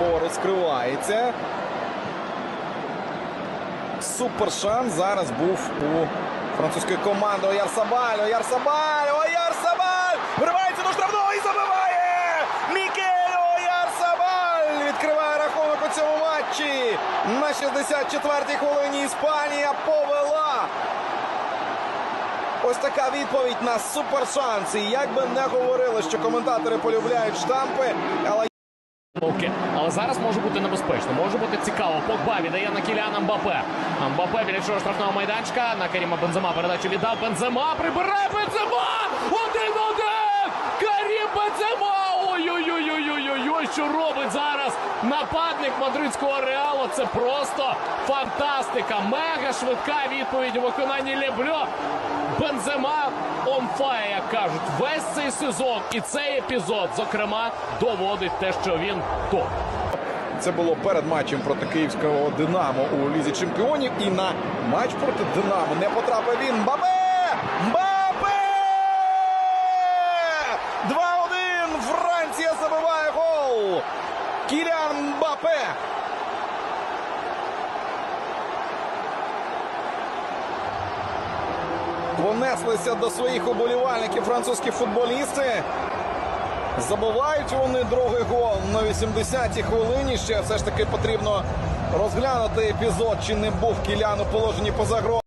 поворот скривається. Супер шанс зараз був у французької команди Оярсабаль. Оярсабаль! Оярсабаль! Вривається до штрафного і забиває! Мікель Оярсабаль! Відкриває рахунок у цьому матчі. На 64-й хвилині Іспанія повела. Ось така відповідь на супершанс. І як би не говорили, що коментатори полюбляють штампи, але помилки. Але зараз може бути небезпечно, може бути цікаво. Погба віддає на Кіліан Мбапе. Мбапе біля чого штрафного майданчика. На Каріма Бензема передачу віддав Бензема. Прибирає Бензема! Один-один! Карім Бензема! Ой-ой-ой-ой-ой-ой! Що робить зараз нападник мадридського реалу? Це просто фантастика! Мега швидка відповідь у виконанні Лебльо. Бензема fire, як кажуть, весь цей сезон і цей епізод, зокрема, доводить те, що він топ. Це було перед матчем проти київського Динамо у лізі чемпіонів. І на матч проти Динамо не потрапив він. Мбапе! Мбапе! 2-1! Франція забиває гол! Кілян Мбапе! Понеслися до своїх уболівальників французькі футболісти. Забувають вони другий гол на 80-й хвилині. Ще все ж таки потрібно розглянути епізод, чи не був Кілян у положенні поза.